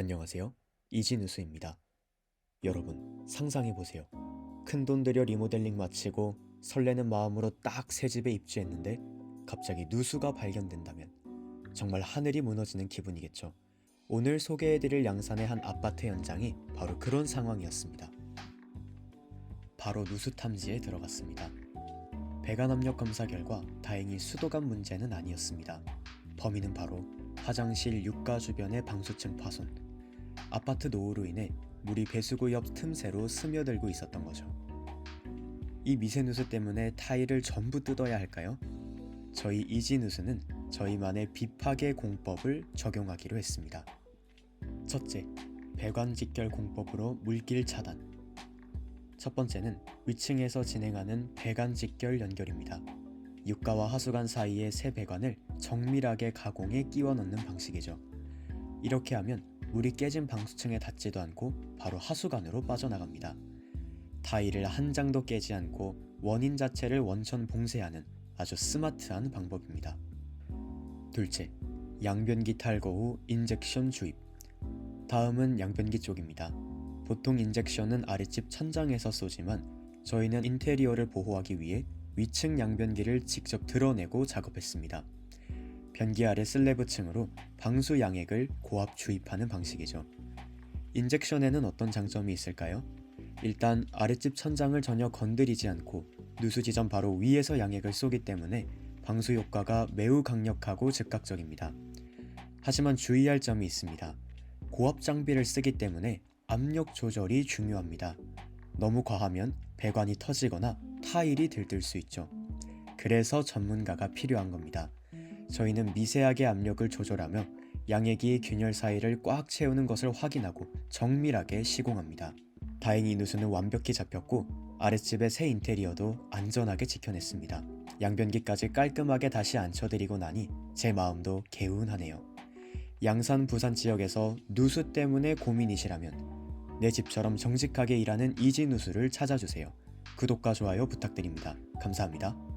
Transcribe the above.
안녕하세요. 이진우수입니다. 여러분, 상상해보세요. 큰 돈 들여 리모델링 마치고 설레는 마음으로 딱 새 집에 입주했는데 갑자기 누수가 발견된다면 정말 하늘이 무너지는 기분이겠죠. 오늘 소개해드릴 양산의 한 아파트 현장이 바로 그런 상황이었습니다. 바로 누수 탐지에 들어갔습니다. 배관 압력 검사 결과 다행히 수도관 문제는 아니었습니다. 범인은 바로 화장실 육가 주변의 방수층 파손. 아파트 노후로 인해 물이 배수구 옆 틈새로 스며들고 있었던 거죠. 이 미세누수 때문에 타일을 전부 뜯어야 할까요? 저희 이지누수는 저희만의 비파괴 공법을 적용하기로 했습니다. 첫째, 배관 직결 공법으로 물길 차단. 첫 번째는 위층에서 진행하는 배관 직결 연결입니다. 육가와 하수관 사이의 새 배관을 정밀하게 가공해 끼워 넣는 방식이죠. 이렇게 하면 물이 깨진 방수층에 닿지도 않고 바로 하수관으로 빠져나갑니다. 타일을 한 장도 깨지 않고 원인 자체를 원천 봉쇄하는 아주 스마트한 방법입니다. 둘째, 양변기 탈거 후 인젝션 주입. 다음은 양변기 쪽입니다. 보통 인젝션은 아랫집 천장에서 쏘지만 저희는 인테리어를 보호하기 위해 위층 양변기를 직접 드러내고 작업했습니다. 변기 아래 슬래브 층으로 방수 양액을 고압 주입하는 방식이죠. 인젝션에는 어떤 장점이 있을까요? 일단 아랫집 천장을 전혀 건드리지 않고 누수 지점 바로 위에서 양액을 쏘기 때문에 방수 효과가 매우 강력하고 즉각적입니다. 하지만 주의할 점이 있습니다. 고압 장비를 쓰기 때문에 압력 조절이 중요합니다. 너무 과하면 배관이 터지거나 타일이 들뜰 수 있죠. 그래서 전문가가 필요한 겁니다. 저희는 미세하게 압력을 조절하며 양액이 균열 사이를 꽉 채우는 것을 확인하고 정밀하게 시공합니다. 다행히 누수는 완벽히 잡혔고 아랫집의 새 인테리어도 안전하게 지켜냈습니다. 양변기까지 깔끔하게 다시 앉혀드리고 나니 제 마음도 개운하네요. 양산 부산 지역에서 누수 때문에 고민이시라면 내 집처럼 정직하게 일하는 이지 누수를 찾아주세요. 구독과 좋아요 부탁드립니다. 감사합니다.